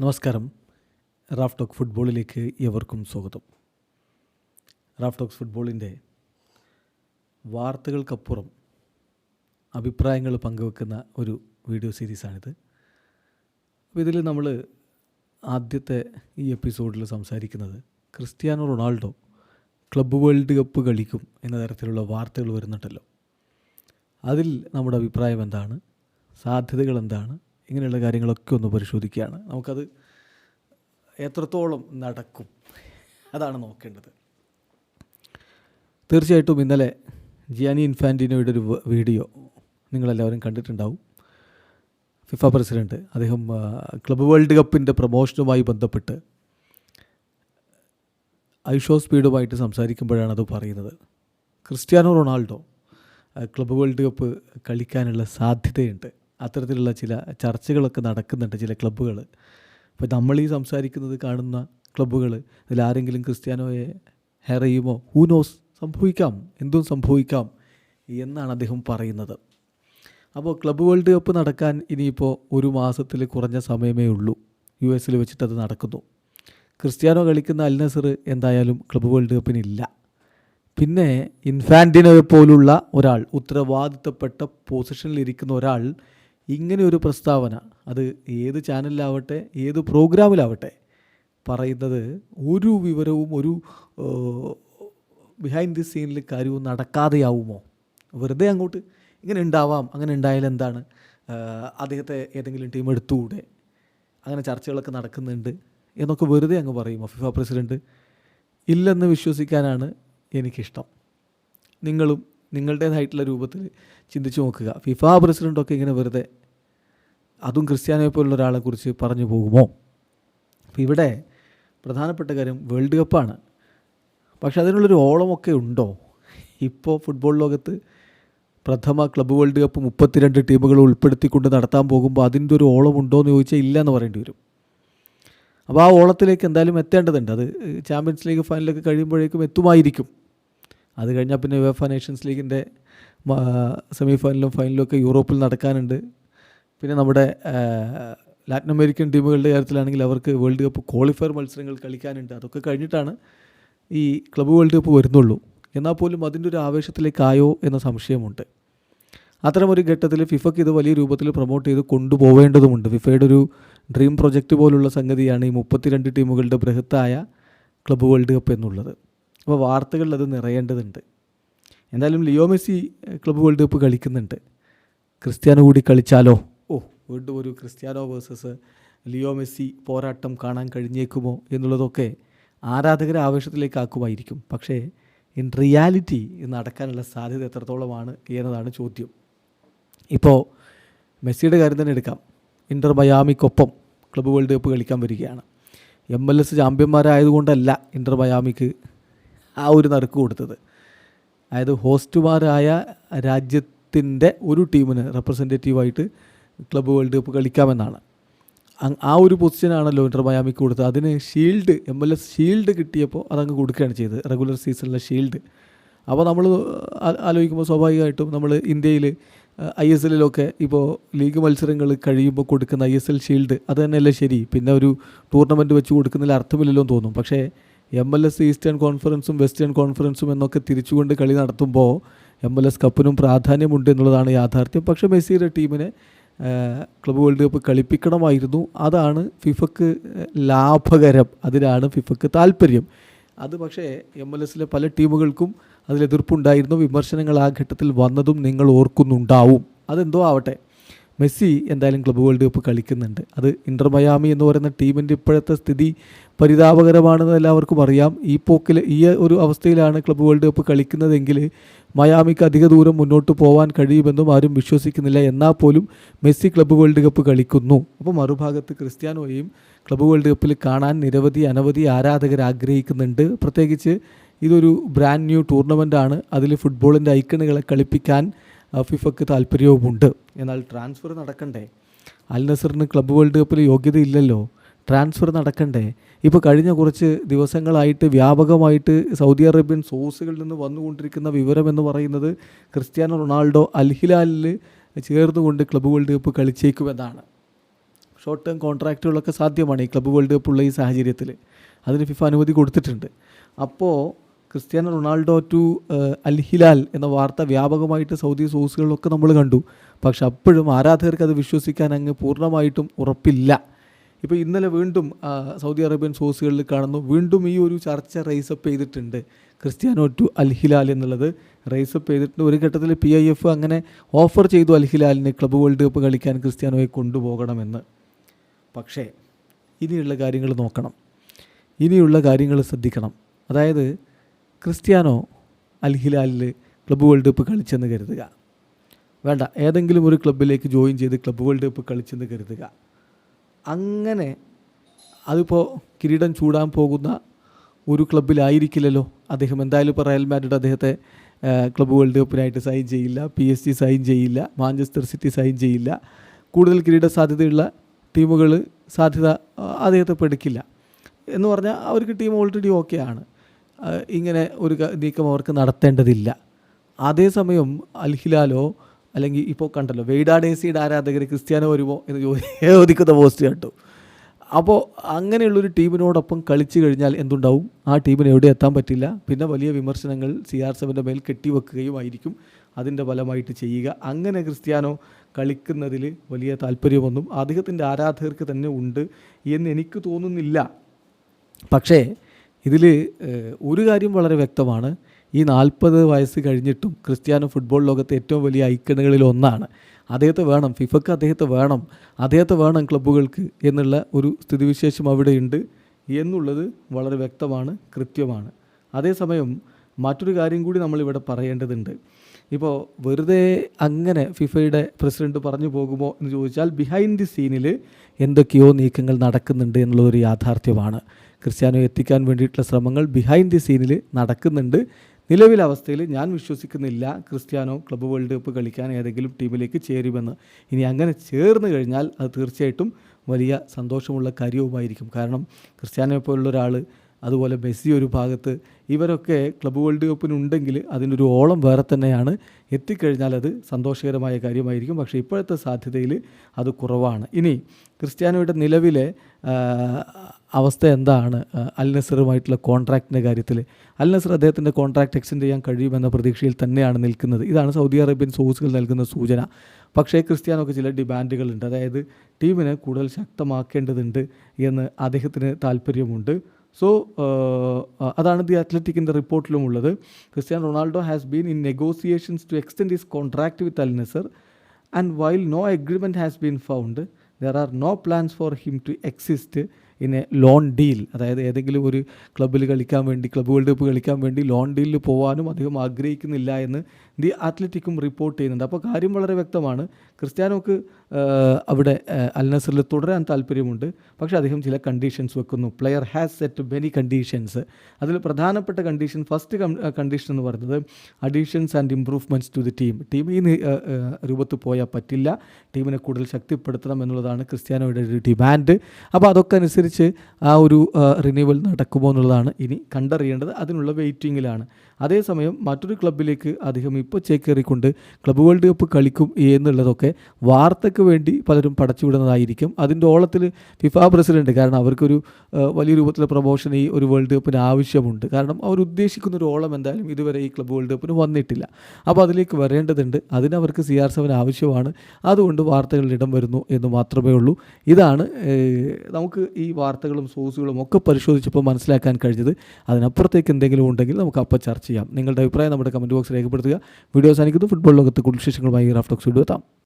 നമസ്കാരം. Raf talk ഫുട്ബോളിലേക്ക് എവർക്കും സ്വാഗതം. റാഫ് ടോക്സ് ഫുട്ബോളിന്റെ വാർത്തകൾക്കപ്പുറം അഭിപ്രായങ്ങൾ പങ്കുവെക്കുന്ന ഒരു വീഡിയോ സീരീസാണിത്. അപ്പോൾ ഇതിൽ നമ്മൾ ആദ്യത്തെ ഈ എപ്പിസോഡിൽ സംസാരിക്കുന്നത് Cristiano Ronaldo club world cup കളിക്കും എന്ന തരത്തിലുള്ള വാർത്തകൾ വരുന്നുണ്ടല്ലോ. അതിൽ നമ്മുടെ അഭിപ്രായം എന്താണ്? സാധ്യതകൾ എന്താണ്? ഇങ്ങനെയുള്ള കാര്യങ്ങളൊക്കെ ഒന്ന് പരിശോധിക്കുകയാണ്. നമുക്കത് എത്രത്തോളം നടക്കും? അതാണ് നോക്കേണ്ടത്. തീർച്ചയായിട്ടും ഇന്നലെ ജിയാനി ഇൻഫാന്റിനോയുടെ ഒരു വീഡിയോ നിങ്ങളെല്ലാവരും കണ്ടിട്ടുണ്ടാവും. ഫിഫ പ്രസിഡന്റ് അദ്ദേഹം ക്ലബ് വേൾഡ് കപ്പിന്റെ പ്രൊമോഷനുമായി ബന്ധപ്പെട്ട് ഐഷോ സ്പീഡുമായിട്ട് സംസാരിക്കുമ്പോഴാണ് അത് പറയുന്നത്. Cristiano Ronaldo club world cup കളിക്കാനുള്ള സാധ്യതയുണ്ട്. അത്തരത്തിലുള്ള ചില ചർച്ചകളൊക്കെ നടക്കുന്നുണ്ട് ചില ക്ലബ്ബുകൾ. അപ്പോൾ നമ്മൾ ഈ സംസാരിക്കുന്നത് കാണുന്ന ക്ലബ്ബുകൾ ആരെങ്കിലും ക്രിസ്ത്യാനോയെ ഹെയർ ഹൂനോസ് സംഭവിക്കാം. എന്തും സംഭവിക്കാം എന്നാണ് അദ്ദേഹം പറയുന്നത്. അപ്പോൾ ക്ലബ്ബ് വേൾഡ് കപ്പ് നടക്കാൻ ഇനിയിപ്പോൾ ഒരു മാസത്തിൽ കുറഞ്ഞ സമയമേ ഉള്ളൂ. യു എസിൽ വെച്ചിട്ട് അത് നടക്കുന്നു. ക്രിസ്ത്യാനോ കളിക്കുന്ന അൽ നസർ എന്തായാലും ക്ലബ്ബ് വേൾഡ് കപ്പിനില്ല പിന്നെ ഇൻഫാന്റിനോയെ പോലുള്ള ഒരാൾ ഉത്തരവാദിത്തപ്പെട്ട പൊസിഷനിലിരിക്കുന്ന ഒരാൾ ഇങ്ങനെ ഒരു പ്രസ്താവന അത് ഏത് ചാനലിലാവട്ടെ ഏത് പ്രോഗ്രാമിലാവട്ടെ പറയുന്നത് ഒരു വിവരവും ഒരു ബിഹൈൻഡ് ദി സീനിൽ കാര്യവും നടക്കാതെയാവുമോ? വെറുതെ അങ്ങോട്ട് ഇങ്ങനെ ഉണ്ടാവാം അങ്ങനെ ഉണ്ടായാൽ എന്താണ്? അദ്ദേഹത്തെ ഏതെങ്കിലും ടീം എടുത്തുകൂടെ? അങ്ങനെ ചർച്ചകളൊക്കെ നടക്കുന്നുണ്ട് എന്നൊക്കെ വെറുതെ അങ്ങ് പറയും ഫിഫ പ്രസിഡന്റ് ഇല്ലെന്ന് വിശ്വസിക്കാനാണ് എനിക്കിഷ്ടം. നിങ്ങളും നിങ്ങളുടേതായിട്ടുള്ള രൂപത്തിൽ ചിന്തിച്ചു നോക്കുക. ഫിഫ പ്രസിഡന്റൊക്കെ ഇങ്ങനെ വെറുതെ അതും ക്രിസ്ത്യാനോയെ പോലുള്ള ഒരാളെ കുറിച്ച് പറഞ്ഞു പോകുമോ? അപ്പോൾ ഇവിടെ പ്രധാനപ്പെട്ട കാര്യം വേൾഡ് കപ്പാണ്. പക്ഷെ അതിനുള്ളൊരു ഓളമൊക്കെ ഉണ്ടോ? ഇപ്പോൾ ഫുട്ബോൾ ലോകത്ത് പ്രഥമ ക്ലബ്ബ് വേൾഡ് കപ്പ് മുപ്പത്തിരണ്ട് ടീമുകൾ ഉൾപ്പെടുത്തിക്കൊണ്ട് നടത്താൻ പോകുമ്പോൾ അതിന്റെ ഒരു ഓളം ഉണ്ടോ എന്ന് ചോദിച്ചാൽ ഇല്ല എന്ന് പറയേണ്ടി വരും. അപ്പോൾ ആ ഓളത്തിലേക്ക് എന്തായാലും എത്തേണ്ടതുണ്ട്. അത് ചാമ്പ്യൻസ് ലീഗ് ഫൈനലൊക്കെ കഴിയുമ്പോഴേക്കും എത്തുമായിരിക്കും. അത് കഴിഞ്ഞാൽ പിന്നെ യുഎഫ നേഷൻസ് ലീഗിന്റെ സെമി ഫൈനലും ഫൈനലും ഒക്കെ യൂറോപ്പിൽ നടക്കാനുണ്ട്. പിന്നെ നമ്മുടെ ലാറ്റിൻ അമേരിക്കൻ ടീമുകളുടെ കാര്യത്തിലാണെങ്കിൽ അവർക്ക് വേൾഡ് കപ്പ് ക്വാളിഫയർ മത്സരങ്ങൾ കളിക്കാനുണ്ട്. അതൊക്കെ കഴിഞ്ഞിട്ടാണ് ഈ ക്ലബ്ബ് വേൾഡ് കപ്പ് വരുന്നുള്ളൂ. എന്നാൽ പോലും അതിന്റെ ഒരു ആവേശത്തിലേക്കായോ എന്ന സംശയമുണ്ട്. അത്തരമൊരു ഘട്ടത്തിൽ ഫിഫയ്ക്ക് ഇത് വലിയ രൂപത്തിൽ പ്രൊമോട്ട് ചെയ്ത് കൊണ്ടുപോവേണ്ടതുമുണ്ട്. ഫിഫയുടെ ഒരു ഡ്രീം പ്രൊജക്റ്റ് പോലുള്ള സംഗതിയാണ് ഈ മുപ്പത്തിരണ്ട് ടീമുകളുടെ ബൃഹത്തായ ക്ലബ്ബ് വേൾഡ് കപ്പ് എന്നുള്ളത്. അപ്പോൾ വാർത്തകളിൽ അത് നിറയേണ്ടതുണ്ട്. എന്തായാലും Leo Messi club club world cup കളിക്കുന്നുണ്ട്. ക്രിസ്ത്യാനോ കൂടി കളിച്ചാലോ? ഓ വീണ്ടും ഒരു ക്രിസ്ത്യാനോ വേഴ്സസ് ലിയോ മെസ്സി പോരാട്ടം കാണാൻ കഴിഞ്ഞേക്കുമോ എന്നുള്ളതൊക്കെ ആരാധകരെ ആവേശത്തിലേക്ക് ആക്കുമായിരിക്കും. പക്ഷേ ഇൻ റിയാലിറ്റി നടക്കാനുള്ള സാധ്യത എത്രത്തോളമാണ് എന്നതാണ് ചോദ്യം. ഇപ്പോൾ മെസ്സിയുടെ കാര്യം തന്നെ എടുക്കാം. ഇന്റർ മയാമിക്കൊപ്പം ക്ലബ്ബ് വേൾഡ് കപ്പ് കളിക്കാൻ വരികയാണ്. എം എൽ എസ് ചാമ്പ്യന്മാരായതുകൊണ്ടല്ല ഇന്റർ മയാമിക്ക് ആ ഒരു നറുക്ക് കൊടുത്തത്. അതായത് ഹോസ്റ്റുമാരായ രാജ്യത്തിന്റെ ഒരു ടീമിന് റെപ്രസെന്റേറ്റീവായിട്ട് ക്ലബ്ബ് വേൾഡ് കപ്പ് കളിക്കാമെന്നാണ്. ആ ഒരു പൊസിഷനാണല്ലോ ഇന്റർ മയാമിക്ക് കൊടുത്തത്. അതിന് shield M L S shield കിട്ടിയപ്പോൾ അതങ്ങ് കൊടുക്കുകയാണ് ചെയ്തത്. റെഗുലർ സീസണിലെ ഷീൽഡ്. അപ്പോൾ നമ്മൾ ആലോചിക്കുമ്പോൾ സ്വാഭാവികമായിട്ടും നമ്മൾ ഇന്ത്യയിൽ ഐ എസ് എല്ലിലൊക്കെ ഇപ്പോൾ ലീഗ് മത്സരങ്ങൾ കഴിയുമ്പോൾ കൊടുക്കുന്ന ഐ എസ് എൽ ഷീൽഡ് അത് തന്നെയല്ലേ ശരി. പിന്നെ ഒരു ടൂർണമെന്റ് വെച്ച് കൊടുക്കുന്നതിൽ അർത്ഥമില്ലല്ലോ എന്ന് തോന്നും. പക്ഷേ എം എൽ എസ് ഈസ്റ്റേൺ കോൺഫറൻസും വെസ്റ്റേൺ കോൺഫറൻസും എന്നൊക്കെ തിരിച്ചുകൊണ്ട് കളി നടത്തുമ്പോൾ എം എൽ എസ് കപ്പിനും പ്രാധാന്യമുണ്ട് എന്നുള്ളതാണ് യാഥാർത്ഥ്യം. പക്ഷേ മെസ്സിയുടെ ടീമിനെ ക്ലബ് വേൾഡ് കപ്പ് കളിപ്പിക്കണമായിരുന്നു. അതാണ് ഫിഫക്ക് ലാഭകരം. അതിനാണ് ഫിഫക്ക് താല്പര്യം. അത് പക്ഷേ എം എൽ എസിലെ പല ടീമുകൾക്കും അതിൽ എതിർപ്പുണ്ടായിരുന്നു വിമർശനങ്ങൾ ആ ഘട്ടത്തിൽ വന്നതും നിങ്ങൾ ഓർക്കുന്നുണ്ടാവും. അതെന്തോ ആവട്ടെ. മെസ്സി എന്തായാലും ക്ലബ് വേൾഡ് കപ്പ് കളിക്കുന്നുണ്ട്. അത് ഇന്റർ മയാമി എന്ന് പറയുന്ന ടീമിന്റെ ഇപ്പോഴത്തെ സ്ഥിതി പരിതാപകരമാണെന്ന് എല്ലാവർക്കും അറിയാം. ഈ പോക്കിൽ ഈ ഒരു അവസ്ഥയിലാണ് ക്ലബ് വേൾഡ് കപ്പ് കളിക്കുന്നതെങ്കിൽ മയാമിക്ക് അധിക ദൂരം മുന്നോട്ട് പോകാൻ കഴിയുമെന്നും ആരും വിശ്വസിക്കുന്നില്ല. എന്നാൽ പോലും മെസ്സി ക്ലബ് വേൾഡ് കപ്പ് കളിക്കുന്നു. അപ്പോൾ മറുഭാഗത്ത് ക്രിസ്ത്യാനോയെയും ക്ലബ് വേൾഡ് കപ്പിൽ കാണാൻ നിരവധി അനവധി ആരാധകർ ആഗ്രഹിക്കുന്നുണ്ട്. പ്രത്യേകിച്ച് ഇതൊരു ബ്രാൻഡ് ന്യൂ ടൂർണമെന്റ് ആണ്. അതിൽ ഫുട്ബോളിന്റെ ഐക്കണുകളെ കളിപ്പിക്കാൻ ഫിഫക്ക് താല്പര്യവുമുണ്ട്. എന്നാൽ ട്രാൻസ്ഫർ നടക്കണ്ടേ? അൽ നസറിന് ക്ലബ്ബ് വേൾഡ് കപ്പിൽ യോഗ്യതയില്ലല്ലോ. ട്രാൻസ്ഫർ നടക്കണ്ടേ? ഇപ്പോൾ കഴിഞ്ഞ കുറച്ച് ദിവസങ്ങളായിട്ട് വ്യാപകമായിട്ട് സൗദി അറേബ്യൻ സോഴ്സുകളിൽ നിന്ന് വന്നുകൊണ്ടിരിക്കുന്ന വിവരം എന്ന് പറയുന്നത് ക്രിസ്ത്യാനോ റൊണാൾഡോ അൽഹിലാലിൽ ചേർന്നുകൊണ്ട് ക്ലബ്ബ് വേൾഡ് കപ്പ് കളിച്ചേക്കുമെന്നാണ്. ഷോർട്ട് ടേം കോൺട്രാക്റ്റുകളൊക്കെ സാധ്യമാണ് ഈ ക്ലബ്ബ് വേൾഡ് കപ്പ് ഉള്ള ഈ സാഹചര്യത്തിൽ അതിന് ഫിഫ അനുമതി കൊടുത്തിട്ടുണ്ട്. അപ്പോൾ ക്രിസ്ത്യാനോ റൊണാൾഡോ ടു അൽഹിലാൽ എന്ന വാർത്ത വ്യാപകമായിട്ട് സൗദി സോഴ്സുകളിലൊക്കെ നമ്മൾ കണ്ടു. പക്ഷെ അപ്പോഴും ആരാധകർക്ക് അത് വിശ്വസിക്കാൻ അങ്ങ് പൂർണമായിട്ടും ഉറപ്പില്ല. ഇപ്പോൾ ഇന്നലെ വീണ്ടും സൗദി അറേബ്യൻ സോഴ്സുകളിൽ കാണുന്നു. വീണ്ടും ഈ ഒരു ചർച്ച റൈസപ്പ് ചെയ്തിട്ടുണ്ട്. ക്രിസ്ത്യാനോ ടു അൽഹിലാൽ എന്നുള്ളത് റൈസപ്പ് ചെയ്തിട്ടുണ്ട്. ഒരു ഘട്ടത്തിൽ പി ഐ എഫ് അങ്ങനെ ഓഫർ ചെയ്തു അൽഹിലാലിന് ക്ലബ് ക്ലബ്ബ് വേൾഡ് കപ്പ് കളിക്കാൻ ക്രിസ്ത്യാനോയെ കൊണ്ടുപോകണമെന്ന്. പക്ഷേ ഇനിയുള്ള കാര്യങ്ങൾ നോക്കണം. ഇനിയുള്ള കാര്യങ്ങൾ ശ്രദ്ധിക്കണം. അതായത് ക്രിസ്ത്യാനോ അൽഹിലാലിൽ ക്ലബ് ക്ലബ്ബ് വേൾഡ് കപ്പ് കളിച്ചെന്ന് കരുതുക. വേണ്ട. ഏതെങ്കിലും ഒരു ക്ലബ്ബിലേക്ക് ജോയിൻ ചെയ്ത് ക്ലബ് വേൾഡ് കപ്പ് കളിച്ചെന്ന് കരുതുക. അങ്ങനെ അതിപ്പോൾ കിരീടം ചൂടാൻ പോകുന്ന ഒരു ക്ലബ്ബിലായിരിക്കില്ലല്ലോ. അദ്ദേഹം എന്തായാലും ഇപ്പോൾ റയൽ മാഡ്രിഡ് അദ്ദേഹത്തെ ക്ലബ് വേൾഡ് കപ്പിനായിട്ട് സൈൻ ചെയ്യില്ല. പി എസ് ജി സൈൻ ചെയ്യില്ല. മാഞ്ചസ്റ്റർ സിറ്റി സൈൻ ചെയ്യില്ല. കൂടുതൽ കിരീട സാധ്യതയുള്ള ടീമുകൾ സാധ്യത അദ്ദേഹത്തെ പെടുക്കില്ല എന്ന് പറഞ്ഞാൽ അവർക്ക് ടീം ഓൾറെഡി ഓക്കെ ആണ്. ഇങ്ങനെ ഒരു നീക്കം അവർക്ക് നടത്തേണ്ടതില്ല. അതേസമയം അൽ ഹിലാലോ അല്ലെങ്കിൽ ഇപ്പോൾ കണ്ടല്ലോ വെയ്ഡാഡേസിയുടെ ആരാധകർ ക്രിസ്ത്യാനോ വരുമോ എന്ന് ചോദിക്കുന്ന പോസ്റ്റ് കണ്ടു അപ്പോൾ അങ്ങനെയുള്ളൊരു ടീമിനോടൊപ്പം കളിച്ചു കഴിഞ്ഞാൽ എന്തുണ്ടാവും? ആ ടീമിന് എവിടെ എത്താൻ പറ്റില്ല. പിന്നെ വലിയ വിമർശനങ്ങൾ സി ആർ സെവന്റെ മേൽ കെട്ടിവെക്കുകയുമായിരിക്കും. അതിന്റെ ഫലമായിട്ട് ചെയ്യുക. അങ്ങനെ ക്രിസ്ത്യാനോ കളിക്കുന്നതിൽ വലിയ താല്പര്യമൊന്നും അദ്ദേഹത്തിന്റെ ആരാധകർക്ക് തന്നെ ഉണ്ട് എന്ന് എനിക്ക് തോന്നുന്നില്ല. പക്ഷേ ഇതിൽ ഒരു കാര്യം വളരെ വ്യക്തമാണ്. ഈ നാൽപ്പത് വയസ്സ് കഴിഞ്ഞിട്ടും ക്രിസ്ത്യാനോ ഫുട്ബോൾ ലോകത്തെ ഏറ്റവും വലിയ ഐക്കണുകളിൽ ഒന്നാണ്. അദ്ദേഹത്തെ വേണം ഫിഫക്ക് അദ്ദേഹത്തെ വേണം അദ്ദേഹത്തെ വേണം ക്ലബ്ബുകൾക്ക് എന്നുള്ള ഒരു സ്ഥിതിവിശേഷം അവിടെയുണ്ട് എന്നുള്ളത് വളരെ വ്യക്തമാണ് കൃത്യമാണ്. അതേസമയം മറ്റൊരു കാര്യം കൂടി നമ്മളിവിടെ പറയേണ്ടതുണ്ട്. ഇപ്പോൾ വെറുതെ അങ്ങനെ ഫിഫയുടെ പ്രസിഡന്റ് പറഞ്ഞു പോകുമോ എന്ന് ചോദിച്ചാൽ ബിഹൈൻഡ് ദി സീനിൽ എന്തൊക്കെയോ നീക്കങ്ങൾ നടക്കുന്നുണ്ട് എന്നുള്ളതൊരു യാഥാർത്ഥ്യമാണ്. ക്രിസ്ത്യാനോ എത്തിക്കാൻ വേണ്ടിയിട്ടുള്ള ശ്രമങ്ങൾ ബിഹൈൻഡ് ദി സീനിൽ നടക്കുന്നുണ്ട്. നിലവിലെ അവസ്ഥയിൽ ഞാൻ വിശ്വസിക്കുന്നില്ല ക്രിസ്ത്യാനോ ക്ലബ്ബ് വേൾഡ് കപ്പ് കളിക്കാൻ ഏതെങ്കിലും ടീമിലേക്ക് ചേരുമെന്ന്. ഇനി അങ്ങനെ ചേർന്ന് കഴിഞ്ഞാൽ അത് തീർച്ചയായിട്ടും വലിയ സന്തോഷമുള്ള കാര്യവുമായിരിക്കും. കാരണം ക്രിസ്ത്യാനോയെ പോലുള്ള ഒരാൾ അതുപോലെ മെസ്സി ഒരു ഭാഗത്ത് ഇവരൊക്കെ ക്ലബ്ബ് വേൾഡ് കപ്പിനുണ്ടെങ്കിൽ അതിനൊരു ഓളം വേറെ തന്നെയാണ്. എത്തിക്കഴിഞ്ഞാൽ അത് സന്തോഷകരമായ കാര്യമായിരിക്കും. പക്ഷേ ഇപ്പോഴത്തെ സാധ്യതയിൽ അത് കുറവാണ്. ഇനി ക്രിസ്ത്യാനോയുടെ നിലവിലെ അവസ്ഥ എന്താണ്? അൽ നസറുമായിട്ടുള്ള കോൺട്രാക്റ്റിന്റെ കാര്യത്തിൽ അൽ നസർ അദ്ദേഹത്തിന്റെ കോൺട്രാക്റ്റ് എക്സ്റ്റെൻഡ് ചെയ്യാൻ കഴിയുമെന്ന പ്രതീക്ഷയിൽ തന്നെയാണ് നിൽക്കുന്നത്. ഇതാണ് സൗദി അറേബ്യൻ സോഴ്സുകൾ നൽകുന്ന സൂചന. പക്ഷേ ക്രിസ്ത്യാനോക്ക് ചില ഡിമാൻഡുകളുണ്ട്. അതായത് ടീമിനെ കൂടുതൽ ശക്തമാക്കേണ്ടതുണ്ട് എന്ന് അദ്ദേഹത്തിന് താല്പര്യമുണ്ട്. സോ അതാണ് ദി അത്ലറ്റിക്കിന്റെ റിപ്പോർട്ടിലും ഉള്ളത് Cristiano Ronaldo has been in negotiations to extend his contract with Al Nassr and while no agreement has been found there are no plans for him to exist. A loan deal അതായത് ഏതെങ്കിലും ഒരു ക്ലബ്ബിൽ കളിക്കാൻ വേണ്ടി club world cup കളിക്കാൻ വേണ്ടി loan ഡീലിൽ പോകാനും അധികം ആഗ്രഹിക്കുന്നില്ല എന്ന് ദി അത്ലറ്റിക്കും റിപ്പോർട്ട് ചെയ്യുന്നുണ്ട്. അപ്പോൾ കാര്യം വളരെ വ്യക്തമാണ്. ക്രിസ്ത്യാനോക്ക് അവിടെ അൽ നസറിൽ തുടരാൻ താല്പര്യമുണ്ട്. പക്ഷേ അദ്ദേഹം ചില കണ്ടീഷൻസ് വെക്കുന്നു. Player has set many conditions അതിൽ പ്രധാനപ്പെട്ട കണ്ടീഷൻ ഫസ്റ്റ് കണ്ടീഷൻ എന്ന് പറയുന്നത് additions and improvements to the team team ഈ രൂപത്തിൽ പോയാൽ പറ്റില്ല. ടീമിനെ കൂടുതൽ ശക്തിപ്പെടുത്തണം എന്നുള്ളതാണ് ക്രിസ്ത്യാനോയുടെ ഒരു ഡിമാൻഡ് അപ്പോൾ അതൊക്കെ അനുസരിച്ച് ആ ഒരു റിന്യൂവൽ നടക്കുമോ എന്നുള്ളതാണ് ഇനി കണ്ടറിയേണ്ടത്. അതിനുള്ള വെയിറ്റിങ്ങിലാണ് അതേസമയം മറ്റൊരു ക്ലബിലേക്ക് അദ്ദേഹം ഇപ്പോൾ ചേക്കേറിക്കൊണ്ട് ക്ലബ് വേൾഡ് കപ്പ് കളിക്കും എന്നുള്ളതൊക്കെ വാർത്തയ്ക്ക് വേണ്ടി പലരും പടച്ചുവിടുന്നതായിരിക്കും. അതിന്റെ ഓളത്തിൽ ഫിഫ പ്രസിഡന്റ് കാരണം അവർക്കൊരു വലിയ രൂപത്തിലെ പ്രൊമോഷൻ ഈ ഒരു വേൾഡ് കപ്പിന് ആവശ്യമുണ്ട്. കാരണം അവർ ഉദ്ദേശിക്കുന്ന ഒരു ഓളം എന്തായാലും ഇതുവരെ ഈ ക്ലബ് വേൾഡ് കപ്പിന് വന്നിട്ടില്ല. അപ്പോൾ അതിലേക്ക് വരേണ്ടതുണ്ട്. അതിന് അവർക്ക് സി ആർ സെവൻ ആവശ്യമാണ്. അതുകൊണ്ട് വാർത്തകളിൽ ഇടം വരുന്നു എന്ന് മാത്രമേ ഉള്ളൂ. ഇതാണ് നമുക്ക് ഈ വാർത്തകളും സോഴ്സുകളും ഒക്കെ പരിശോധിച്ചപ്പോൾ മനസ്സിലാക്കാൻ കഴിഞ്ഞത്. അതിനപ്പുറത്തേക്ക് എന്തെങ്കിലും ഉണ്ടെങ്കിൽ നമുക്ക് അപ്പോൾ ചർച്ച ചെയ്യാം. നിങ്ങളുടെ അഭിപ്രായം നമ്മുടെ കമന്റ് ബോക്സിൽ രേഖപ്പെടുത്തുക. വീഡിയോ അവസാനിക്കുന്നു. ഫുട്ബോൾ ലോകത്ത് കൂടുതൽ വിശേഷങ്ങളുമായി റാഫ്റ്റോക്സ് വീഡിയോ എത്താം.